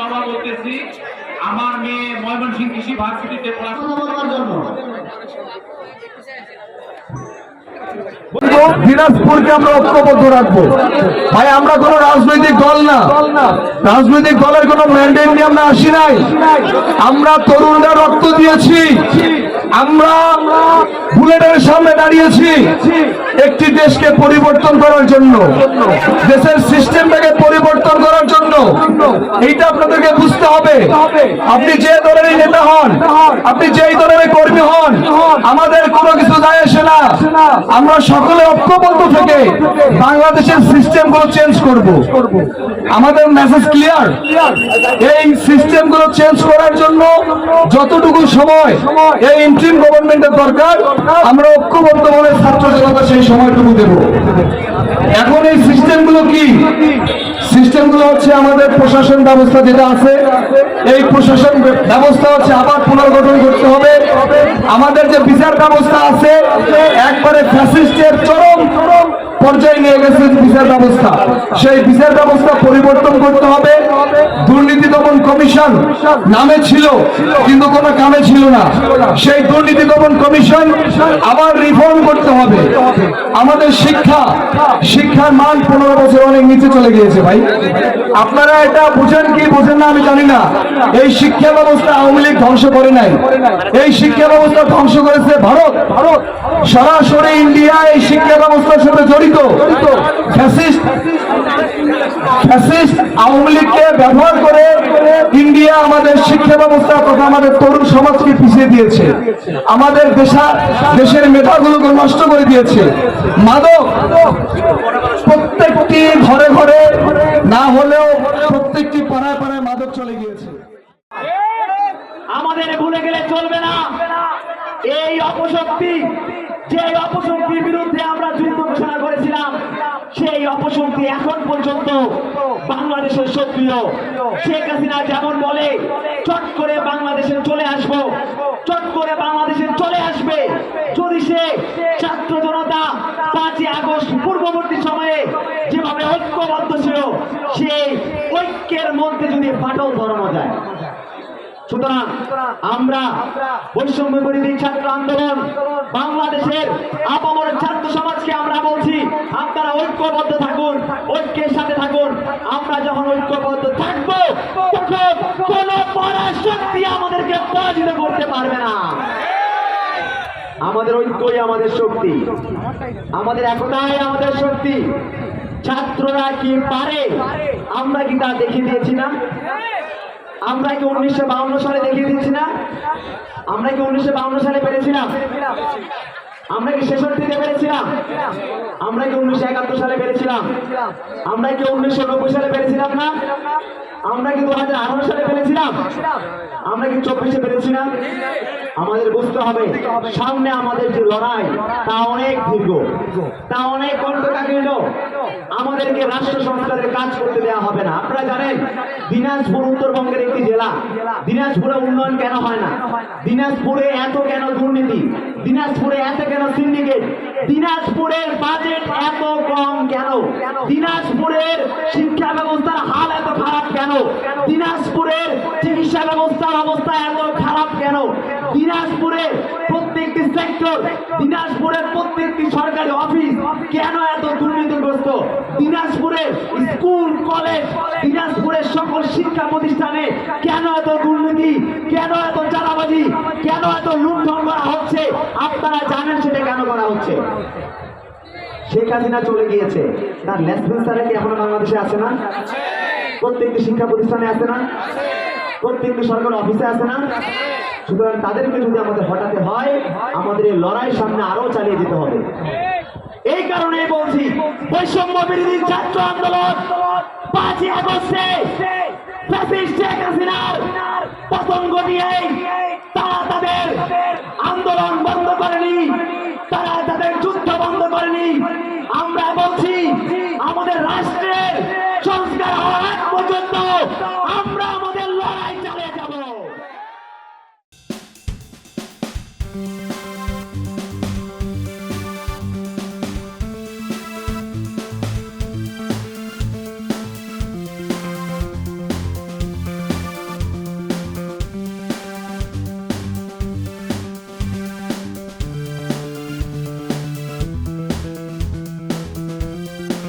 বাবা বলতেছি আমার মেয়ে ময়মনসিংহ কৃষি ভার্সিটিতে পড়াশোনা বলবার জন্য দিনাজপুরকে আমরা ঐক্যবদ্ধ রাখব। ভাই আমরা কোনো রাজনৈতিক দল না। রাজনৈতিক দলের কোনো ম্যান্ডেট নিয়ে আমরা আসি নাই। আমরা তরুণরা রক্ত দিয়েছি। আমরা বুলেটের সামনে দাঁড়িয়েছি। একটি দেশকে পরিবর্তন করার জন্য দেশের সিস্টেমটাকে পরিবর্তন করার জন্য এইটা আপনাদেরকে বুঝতে হবে। আপনি যে নেতা হন, আপনি যেই দলের কর্মী হন, আমাদের কোনো কিছু যায় আসে না। আমরা সকলে ঐক্যবদ্ধ থেকে বাংলাদেশের সিস্টেমগুলো চেঞ্জ করব। আমাদের মেসেজ ক্লিয়ার এই সিস্টেমগুলো চেঞ্জ করার জন্য যতটুকু সময় এই ইন্ট্রিম গভর্নমেন্টের দরকার, আমরা ঐক্যবদ্ধ ভাবে ছাত্র জনতা সেই সময়টুকু দেব। এখন এই সিস্টেমগুলো কি? সিস্টেমগুলো হচ্ছে আমাদের প্রশাসন ব্যবস্থা যেটা আছে, এই প্রশাসন ব্যবস্থা হচ্ছে আবার পুনর্গঠন করতে হবে। আমাদের যে বিচার ব্যবস্থা আছে, একবারে ফ্যাসিস্টের গেছে বিচার ব্যবস্থা। সেই বিচার ব্যবস্থা পরিবর্তন করতে হবে। দুর্নীতি দমন কমিশন নামে ছিল, কিন্তু কোনো কামে ছিল না। সেই দুর্নীতি দমন কমিশন আবার রিফর্ম করতে হবে। আমাদের শিক্ষা, শিক্ষার মান পনেরো বছর অনেক নিচে চলে গিয়েছে ভাই। আপনারা এটা বুঝেন কি বুঝেন না আমি জানি না। এই শিক্ষা ব্যবস্থা আওয়ামী লীগ ধ্বংস করে নাই। এই শিক্ষা ব্যবস্থা ধ্বংস করেছে ভারত ভারত। সরাসরি ইন্ডিয়া এই শিক্ষা ব্যবস্থার সাথে জড়িত। ফ্যাসিস্ট ফ্যাসিস্ট আওয়ামী লীগকে ব্যবহার করে ইন্ডিয়া আমাদের শিক্ষা ব্যবস্থা তথা আমাদের তরুণ সমাজকে পিছিয়ে দিয়েছে। আমাদের দেশা, দেশের মেধাগুলোকে নষ্ট করে দিয়েছে। মাদক প্রত্যেকটি ঘরে ঘরে না হলেও প্রত্যেকটি পাড়ায় পাড়ায় মাদক চলে গিয়েছে। আমাদের ভুলে গেলে চলবে না। এই অপশক্তি যে অপশক্তির সেই অপশক্তি এখন পর্যন্ত বাংলাদেশের সক্রিয়। শেখ হাসিনা যেমন বলে, চট করে বাংলাদেশে চলে আসব, চট করে বাংলাদেশে চলে আসবে। যদি সে ছাত্র জনতা পাঁচই আগস্ট পূর্ববর্তী সময়ে যেভাবে ঐক্যবদ্ধ ছিল সেই ঐক্যের মধ্যে যদি ফাটল ধরানো যায়। সুতরাং আমরা বৈষম্য বিরোধী ছাত্র আন্দোলন বাংলাদেশের আপামর ঐক্যবদ্ধ থাকুন, ঐক্যের সাথে থাকুন। আমরা যখন ঐক্যবদ্ধ থাকব, তখন কোন পরাশক্তি আমাদেরকে পরাজিত করতে পারবে না। আমাদের ঐক্যই আমাদের শক্তি। আমাদের একতাই আমাদের শক্তি। ছাত্ররা কি পারে? আমরা কি তা দেখিয়ে দিয়েছি না? আমরা কি উনিশশো সালে দেখিয়ে দিচ্ছি না? আমরা কি উনিশশো সালে পেরেছিলাম আমরা কি ছেষট্টিতে পেরেছিলাম? আমরা কি উনিশশো একাত্তর সালে পেরেছিলাম? আমরা কি উনিশশো নব্বই সালে পেরেছিলাম না? আমরা কি দু হাজার আঠারো সালে পেরেছিলাম? আমরা কি চব্বিশে পেরেছিলাম? আমাদের বুঝতে হবে, সামনে আমাদের যে লড়াই, তা অনেক দীর্ঘ। তা অনেক কণ্ঠকাকীর্ণ আমাদেরকে রাষ্ট্র সংস্কারের কাজ করতে দেওয়া হবে না। আপনারা জানেন, দিনাজপুর উত্তরবঙ্গের একটি জেলা। দিনাজপুরে উন্নয়ন কেন হয় না? দিনাজপুরে এত কেন দুর্নীতি? দিনাজপুরে এত কেন সিন্ডিকেট দিনাজপুরের বাজেট এত কম কেন? দিনাজপুরের শিক্ষা ব্যবস্থার হাল এত খারাপ কেন? দিনাজপুরের চিকিৎসা ব্যবস্থার অবস্থা এত খারাপ কেন? দিনাজপুরের প্রত্যেকটি সেক্টর দিনাজপুরের প্রত্যেকটি সরকারি অফিস কেন এত দুর্নীতিগ্রস্ত? দিনাজপুরের স্কুল কলেজ দিনাজপুরের সকল শিক্ষা প্রতিষ্ঠানে কেন এত দুর্নীতি? কেন এত চাঁদাবাজি? কেন এত লুণ্ঠন করা হচ্ছে? আপনারা জানেন কেন হচ্ছে। শেখ হাসিনা চলে গিয়েছে। তার লেসপেন্সারে কি এখনও বাংলাদেশে আছে না? প্রত্যেকটি শিক্ষা প্রতিষ্ঠানে আছে না? প্রত্যেকটি সরকারি অফিসে আছে না? সুতরাং তাদেরকে যদি আমাদের হটাতে হয়, আমাদের এই লড়াই সামনে আরও চালিয়ে যেতে হবে। এই কারণে বলছি, বৈষম্য বিরোধী ছাত্র আন্দোলন পাঁচই আগস্টে শেখ হাসিনার তারা তাদের আন্দোলন বন্ধ করেনি। তারা তাদের যুদ্ধ বন্ধ করেনি। আমরা বলছি আমাদের রাষ্ট্রের